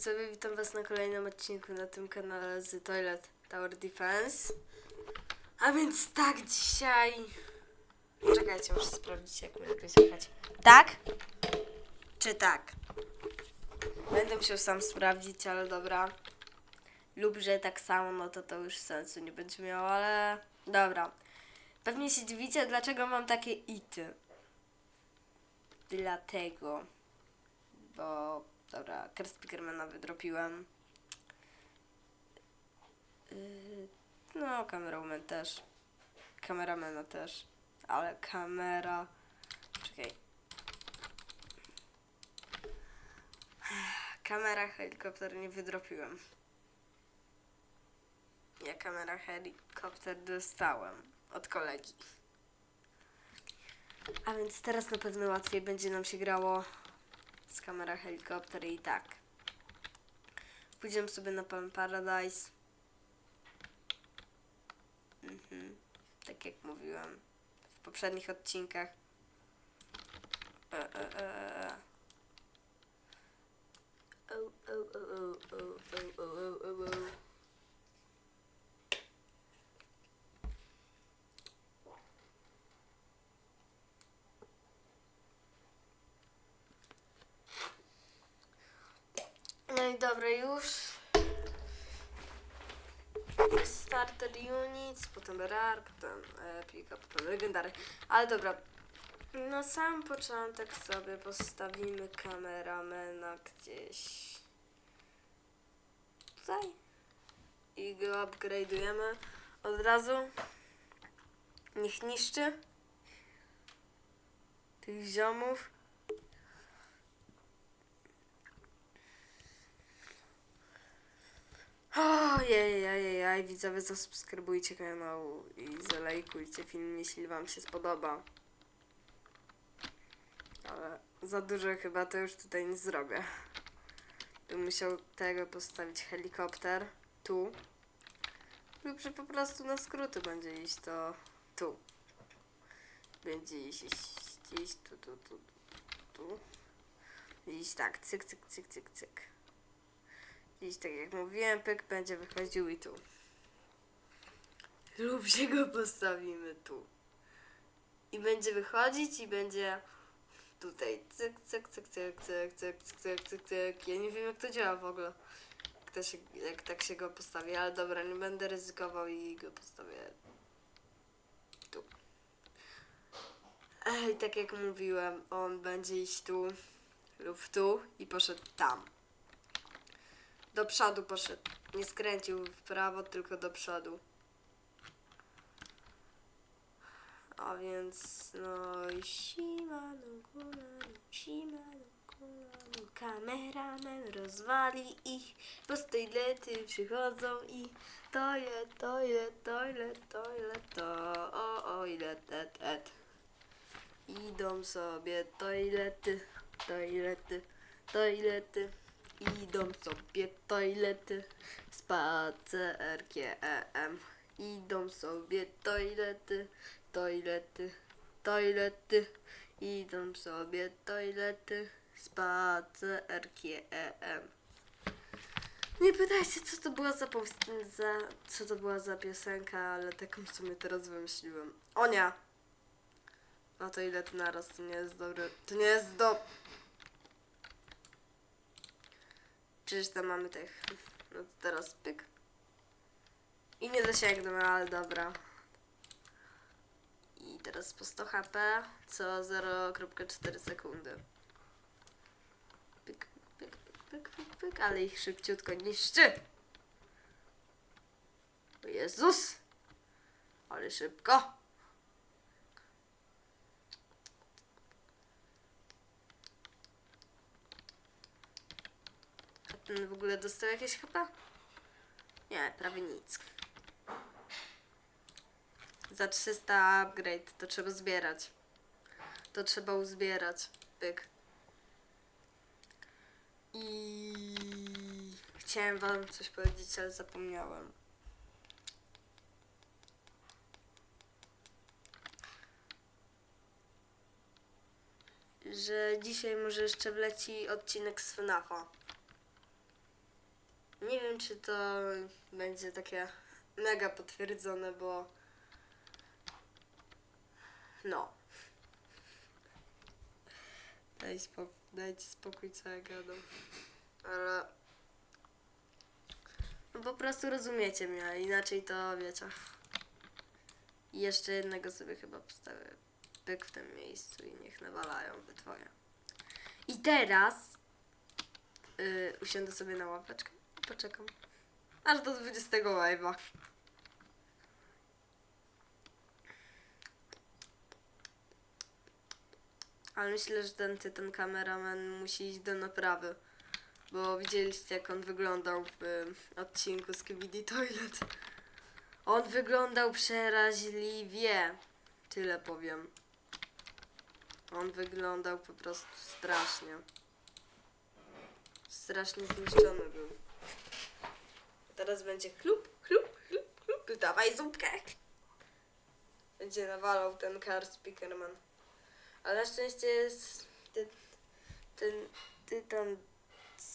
widzowie, witam was na kolejnym odcinku na tym kanale z Toilet Tower Defense. A więc tak, dzisiaj... Czekajcie, muszę sprawdzić jak mnie słychać. Tak? Czy tak? Będę musiał sam sprawdzić, ale dobra. Lub że tak samo, no to to już sensu nie będzie miało, ale... Dobra. Pewnie się dziwicie, dlaczego mam takie ity. Dlatego bo dobra, Curse Speakermana wydropiłem. Yy, no, kameraman też. Kameramana też. Ale kamera. Czekaj. Kamera helikopter nie wydropiłem. Ja kamera helikopter dostałem od kolegi. A więc teraz na pewno łatwiej będzie nam się grało z kamera helikopter i tak. Pójdziemy sobie na Palm Paradise. Mhm. Tak jak mówiłem w poprzednich odcinkach. E, e, e. O, o, o, o, o, o, dobra, już. Starter units, potem rar, potem epica, potem legendary. Ale dobra, na sam początek sobie postawimy kameramena gdzieś tutaj i go upgrade'ujemy od razu. Niech niszczy tych ziomów. Ojej, widzowie, zasubskrybujcie kanał i zalajkujcie film, jeśli wam się spodoba. Ale za dużo chyba to już tutaj nie zrobię. Bym musiał tego postawić helikopter tu. Lub że po prostu na skróty będzie iść to tu. Będzie iść, iść, tu, tu, tu, tu. Iść tak, cyk, cyk, cyk, cyk, cyk. Iść tak jak mówiłem, pyk będzie wychodził i tu. Lub się go postawimy tu. I będzie wychodzić i będzie tutaj cyk, cyk, cyk, cyk, cyk, cyk, cyk, cyk, cyk, cyk. Ja nie wiem jak to działa w ogóle. Jak, się, jak tak się go postawi, ale dobra, nie będę ryzykował i go postawię tu. Ej, tak jak mówiłem, on będzie iść tu lub tu i poszedł tam. Do przodu poszedł. Nie skręcił w prawo, tylko do przodu. A więc no i simano kulano, simano kulano, kameramen rozwali ich, bo z tej lety przychodzą i to ile, to ile, to ile, to ile, to o, o ile, tet, et. Idą sobie toilety, toilety, toilety. Idą sobie toilety, spacerkiem. Idą sobie toilety, toilety, toilety. Idą sobie toilety, spacerkiem. Nie pytajcie, co to była za, za co to była za piosenka, ale taką w sumie teraz wymyśliłem. Onia! No to ile ty naraz, to nie jest dobre. To nie jest do... Czyż tam mamy tych. No to teraz pyk. I nie dosięgnę, ale dobra. I teraz po 100 HP co 0,4 sekundy. Pyk, pyk, pyk, pyk, pyk, ale ich szybciutko niszczy. O Jezus! Ale szybko. Ten w ogóle dostał jakieś chyba? Nie, prawie nic. Za 300 upgrade to trzeba zbierać. To trzeba uzbierać. Pyk. I chciałem wam coś powiedzieć, ale zapomniałem. Że dzisiaj może jeszcze wleci odcinek z FNAFa. Nie wiem, czy to będzie takie mega potwierdzone, bo no. Daj spokój, dajcie spokój, co ja gadam. Ale no po prostu rozumiecie mnie, a inaczej to wiecie. I jeszcze jednego sobie chyba postawię pyk w tym miejscu i niech nawalają we twoje. I teraz yy, usiądę sobie na ławeczkę poczekam. Aż do 20 live'a. Ale myślę, że ten, ty, ten kameraman musi iść do naprawy. Bo widzieliście, jak on wyglądał w odcinku z KBD Toilet. On wyglądał przeraźliwie. Tyle powiem. On wyglądał po prostu strasznie. Strasznie zniszczony był. Teraz będzie chlup, chlup, chlup, chlup. Dawaj zupkę. Będzie nawalał ten car speakerman. Ale na szczęście jest ten, ten tytan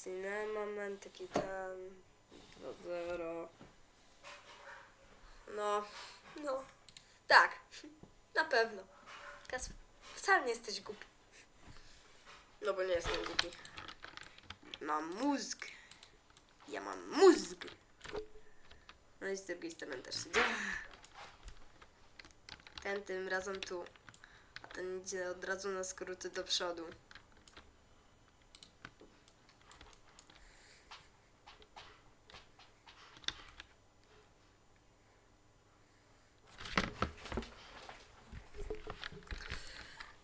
cinemaman, taki tam 2.0. No, no, tak, na pewno. Kas, wcale nie jesteś głupi. No bo nie jestem głupi. Mam mózg. Ja mam mózg. No i z drugiej strony też się dzieje. Ten tym razem tu. A ten idzie od razu na skróty do przodu.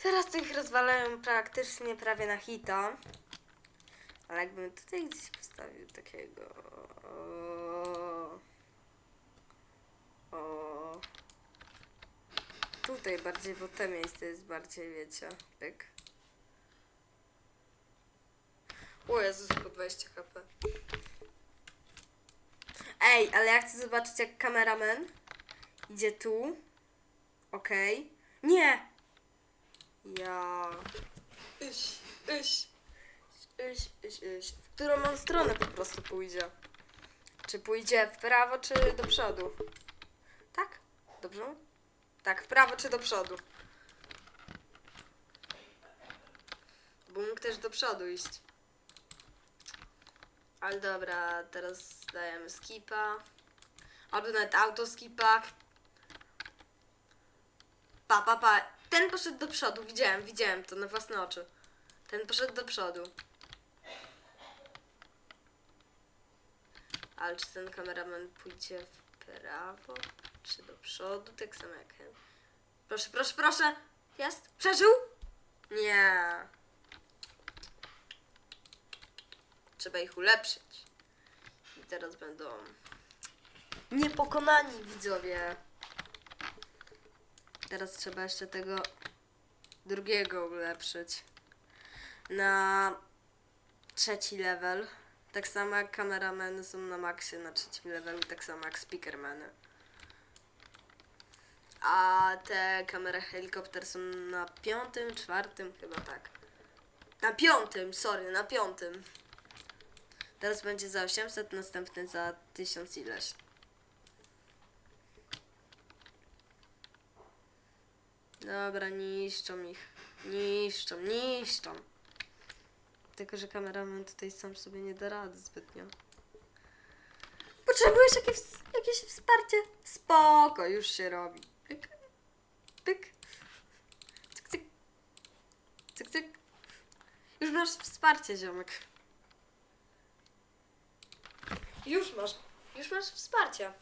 Teraz to ich rozwalają praktycznie prawie na hita. Ale jakbym tutaj gdzieś postawił takiego... O, o, tutaj bardziej, bo to miejsce jest bardziej, wiecie, pyk. O Jezus, po 20 HP. Ej, ale ja chcę zobaczyć jak kameraman idzie tu. Okej. Nie! Ja... Iś, iś, iś, iś, iś. W którą on stronę po prostu pójdzie? Czy pójdzie w prawo, czy do przodu? Tak? Dobrze? Tak, w prawo czy do przodu? Bo mógł też do przodu iść. Ale dobra, teraz dajemy skipa. Albo nawet autoskipa. Pa, pa, pa. Ten poszedł do przodu, widziałem, widziałem to na własne oczy. Ten poszedł do przodu. Ale czy ten kameraman pójdzie w prawo, czy do przodu, tak samo jak ten? Proszę, proszę, proszę! Jest? Przeżył? Nie. Trzeba ich ulepszyć. I teraz będą niepokonani widzowie. Teraz trzeba jeszcze tego drugiego ulepszyć. Na trzeci level. Tak samo jak kamerameny są na maksie na trzecim levelu, tak samo jak speakermeny. A te kamery helikopter są na piątym, czwartym, chyba tak. Na piątym, sorry, na piątym. Teraz będzie za 800, następny za 1000 ileś. Dobra, niszczą ich. Niszczą, niszczą. Tylko, że kameraman tutaj sam sobie nie da rady zbytnio. Potrzebujesz jakieś, jakieś wsparcie? Spoko, już się robi. Pyk, pyk. Cyk, cyk. Cyk, cyk. Już masz wsparcie, ziomek. Już masz, już masz wsparcie.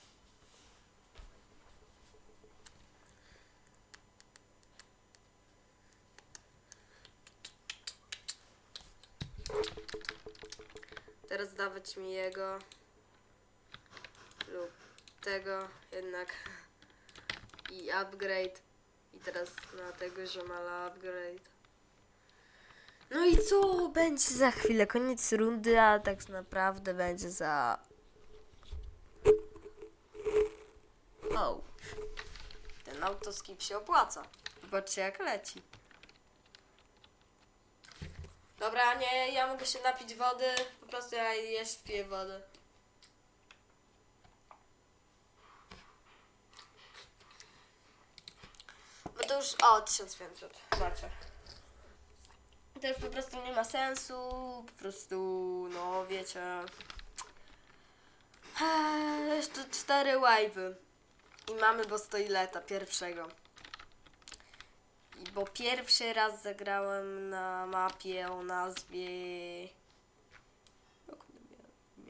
Teraz dawać mi jego lub tego jednak i upgrade i teraz na tego ziomala upgrade. No i co będzie za chwilę? Koniec rundy, a tak naprawdę będzie za... O. Ten autoskip się opłaca. Zobaczcie jak leci. Dobra, nie, ja mogę się napić wody. Po prostu ja jeszcze piję wodę. Bo to już, o, 1500, macie. To już po prostu nie ma sensu, po prostu, no wiecie. Eee, Jeszcze cztery wave'y. I mamy Bostoileta pierwszego. I bo pierwszy raz zagrałem na mapie o nazwie...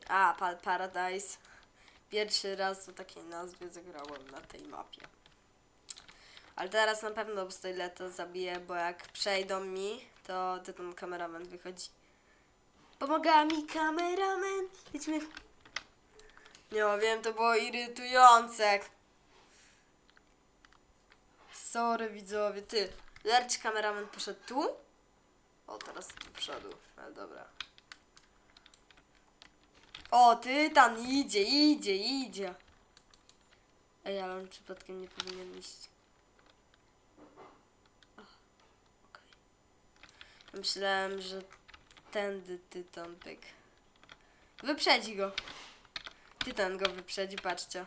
A, Pa- Paradise. Pierwszy raz o takiej nazwie zagrałem na tej mapie. Ale teraz na pewno Bostoileta zabiję, bo jak przejdą mi, to, to ten kameraman wychodzi. Pomaga mi kameraman! Idźmy. Nie wiem, to było irytujące. Sorry widzowie, ty. Lercz kameraman poszedł tu? O, teraz do przodu, ale dobra. O, ty tam idzie, idzie, idzie. Ej, ale on przypadkiem nie powinien iść. Ach, okej. Myślałem, że tędy tytan pyk. Wyprzedzi go. Tytan go wyprzedzi, patrzcie.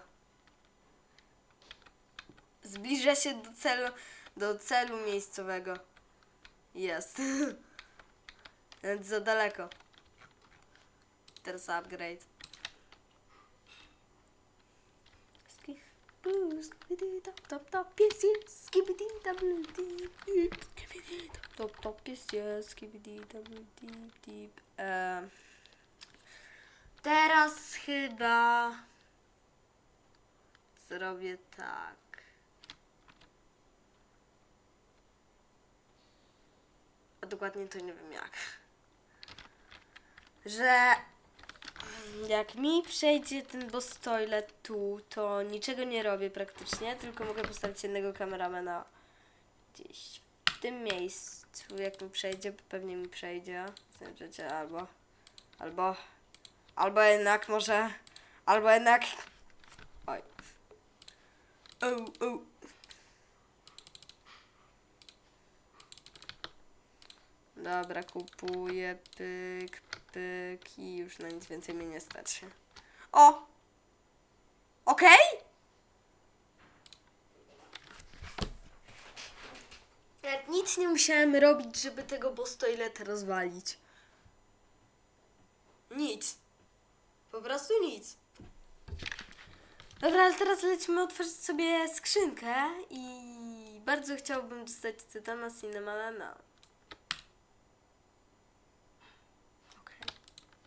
Zbliża się do celu, do celu miejscowego. Jest. Nawet za daleko. Teraz upgrade. Skibidi top top top jest jest skibidi double deep skibidi top top top jest jest skibidi double deep deep Teraz chyba zrobię tak. A dokładnie to nie wiem jak. Że jak mi przejdzie ten boss toilet tu, to niczego nie robię praktycznie, tylko mogę postawić jednego kameramana gdzieś w tym miejscu. Jak mi przejdzie, bo pewnie mi przejdzie. Znaczy, albo, albo, albo jednak może, albo jednak, oj. O, o. Dobra, kupuję, pyk, pyk i już na nic więcej mnie nie stać. O! Okej? Nawet nic nie musiałem robić, żeby tego boss toileta rozwalić. Nic. Po prostu nic. Dobra, ale teraz lecimy otworzyć sobie skrzynkę i bardzo chciałbym dostać Tytana Cinnamona.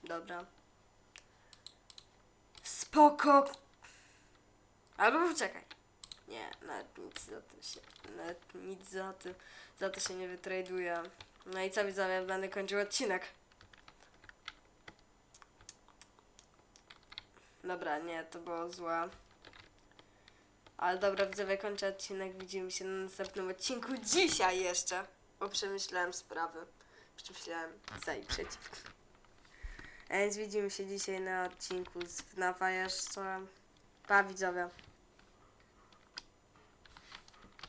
Dobra. Spoko. Albo poczekaj. Nie, nawet nic za to się, nawet nic za to, za to się nie wytraduje. No i co widzowie, będę kończył odcinek. Dobra, nie, to było złe. Ale dobra, widzowie, kończę odcinek. Widzimy się na następnym odcinku. Dzisiaj jeszcze. Bo przemyślałem sprawy. Przemyślałem za i przeciw. A więc widzimy się dzisiaj na odcinku z FNAFa. Pa widzowie.